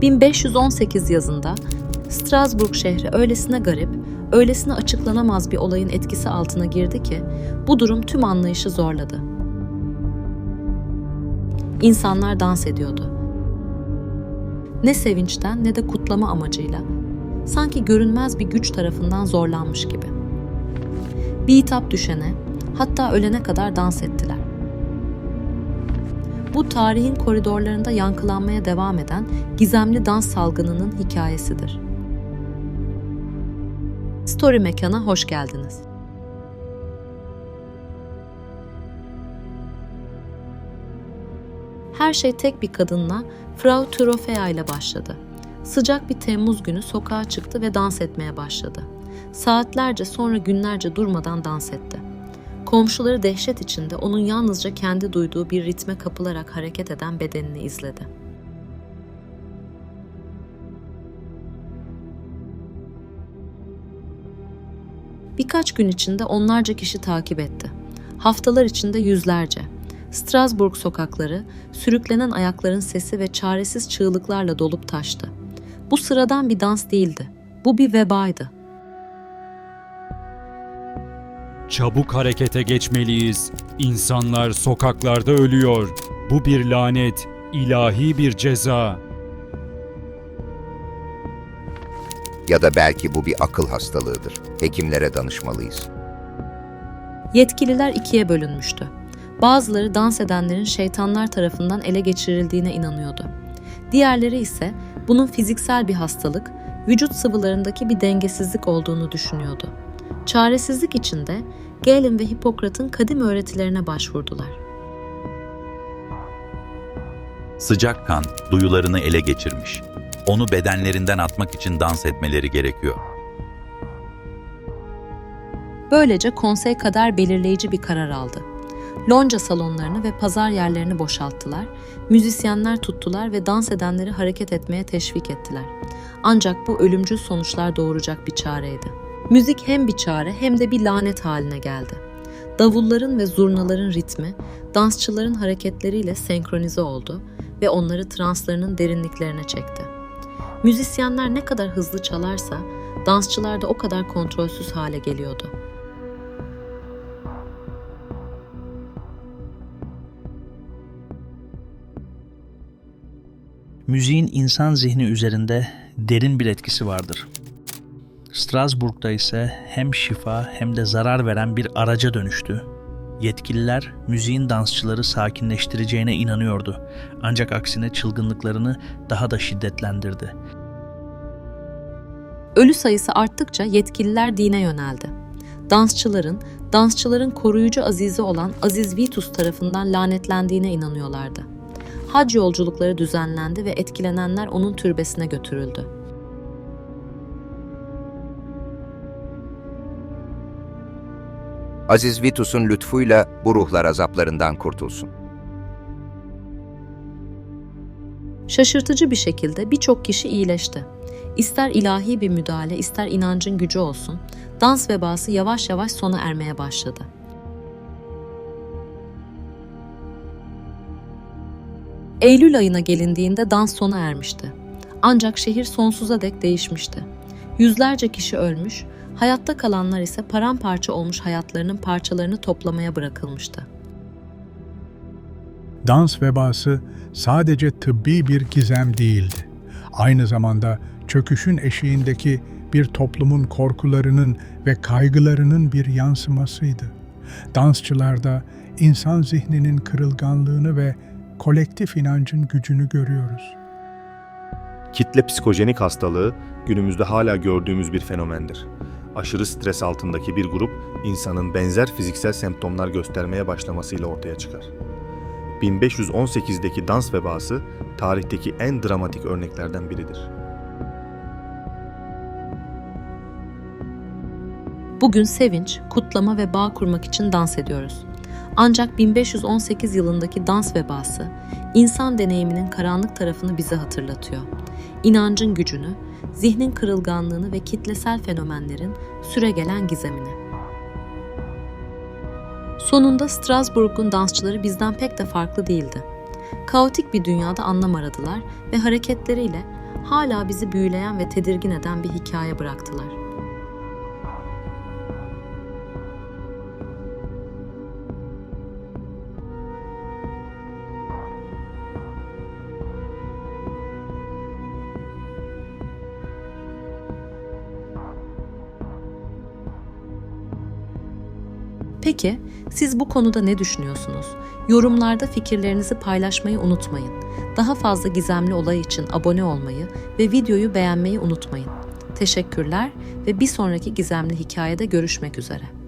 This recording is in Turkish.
1518 yazında Strasbourg şehri öylesine garip, öylesine açıklanamaz bir olayın etkisi altına girdi ki bu durum tüm anlayışı zorladı. İnsanlar dans ediyordu. Ne sevinçten ne de kutlama amacıyla, sanki görünmez bir güç tarafından zorlanmış gibi. Bir hitap düşene, hatta ölene kadar dans ettiler. Bu tarihin koridorlarında yankılanmaya devam eden gizemli dans salgınının hikayesidir. Story Mekan'a hoş geldiniz. Her şey tek bir kadınla, Frau Trofea ile başladı. Sıcak bir Temmuz günü sokağa çıktı ve dans etmeye başladı. Saatlerce sonra günlerce durmadan dans etti. Komşuları dehşet içinde onun yalnızca kendi duyduğu bir ritme kapılarak hareket eden bedenini izledi. Birkaç gün içinde onlarca kişi takip etti. Haftalar içinde yüzlerce. Strasbourg sokakları, sürüklenen ayakların sesi ve çaresiz çığlıklarla dolup taştı. Bu sıradan bir dans değildi. Bu bir vebaydı. Çabuk harekete geçmeliyiz. İnsanlar sokaklarda ölüyor. Bu bir lanet, ilahi bir ceza. Ya da belki bu bir akıl hastalığıdır. Hekimlere danışmalıyız. Yetkililer ikiye bölünmüştü. Bazıları dans edenlerin şeytanlar tarafından ele geçirildiğine inanıyordu. Diğerleri ise bunun fiziksel bir hastalık, vücut sıvılarındaki bir dengesizlik olduğunu düşünüyordu. Çaresizlik içinde Galen ve Hipokrat'ın kadim öğretilerine başvurdular. Sıcak kan duyularını ele geçirmiş. Onu bedenlerinden atmak için dans etmeleri gerekiyor. Böylece konsey kadar belirleyici bir karar aldı. Lonca salonlarını ve pazar yerlerini boşalttılar, müzisyenler tuttular ve dans edenleri hareket etmeye teşvik ettiler. Ancak bu ölümcül sonuçlar doğuracak bir çareydi. Müzik hem bir çare hem de bir lanet haline geldi. Davulların ve zurnaların ritmi, dansçıların hareketleriyle senkronize oldu ve onları translarının derinliklerine çekti. Müzisyenler ne kadar hızlı çalarsa, dansçılar da o kadar kontrolsüz hale geliyordu. Müziğin insan zihni üzerinde derin bir etkisi vardır. Strasbourg'da ise hem şifa hem de zarar veren bir araca dönüştü. Yetkililer müziğin dansçıları sakinleştireceğine inanıyordu. Ancak aksine çılgınlıklarını daha da şiddetlendirdi. Ölü sayısı arttıkça yetkililer dine yöneldi. Dansçıların, dansçıların koruyucu azizi olan Aziz Vitus tarafından lanetlendiğine inanıyorlardı. Hac yolculukları düzenlendi ve etkilenenler onun türbesine götürüldü. Aziz Vitus'un lütfuyla bu ruhlar azaplarından kurtulsun. Şaşırtıcı bir şekilde birçok kişi iyileşti. İster ilahi bir müdahale, ister inancın gücü olsun, dans vebası yavaş yavaş sona ermeye başladı. Eylül ayına gelindiğinde dans sona ermişti. Ancak şehir sonsuza dek değişmişti. Yüzlerce kişi ölmüş, hayatta kalanlar ise paramparça olmuş hayatlarının parçalarını toplamaya bırakılmıştı. Dans vebası sadece tıbbi bir gizem değildi. Aynı zamanda çöküşün eşiğindeki bir toplumun korkularının ve kaygılarının bir yansımasıydı. Dansçılarda insan zihninin kırılganlığını ve kolektif inancın gücünü görüyoruz. Kitle psikojenik hastalığı günümüzde hala gördüğümüz bir fenomendir. Aşırı stres altındaki bir grup insanın benzer fiziksel semptomlar göstermeye başlamasıyla ortaya çıkar. 1518'deki dans vebası tarihteki en dramatik örneklerden biridir. Bugün sevinç, kutlama ve bağ kurmak için dans ediyoruz. Ancak 1518 yılındaki dans vebası, insan deneyiminin karanlık tarafını bize hatırlatıyor. İnancın gücünü, zihnin kırılganlığını ve kitlesel fenomenlerin süregelen gizemini. Sonunda Strasbourg'un dansçıları bizden pek de farklı değildi. Kaotik bir dünyada anlam aradılar ve hareketleriyle hala bizi büyüleyen ve tedirgin eden bir hikaye bıraktılar. Peki siz bu konuda ne düşünüyorsunuz? Yorumlarda fikirlerinizi paylaşmayı unutmayın. Daha fazla gizemli olay için abone olmayı ve videoyu beğenmeyi unutmayın. Teşekkürler ve bir sonraki gizemli hikayede görüşmek üzere.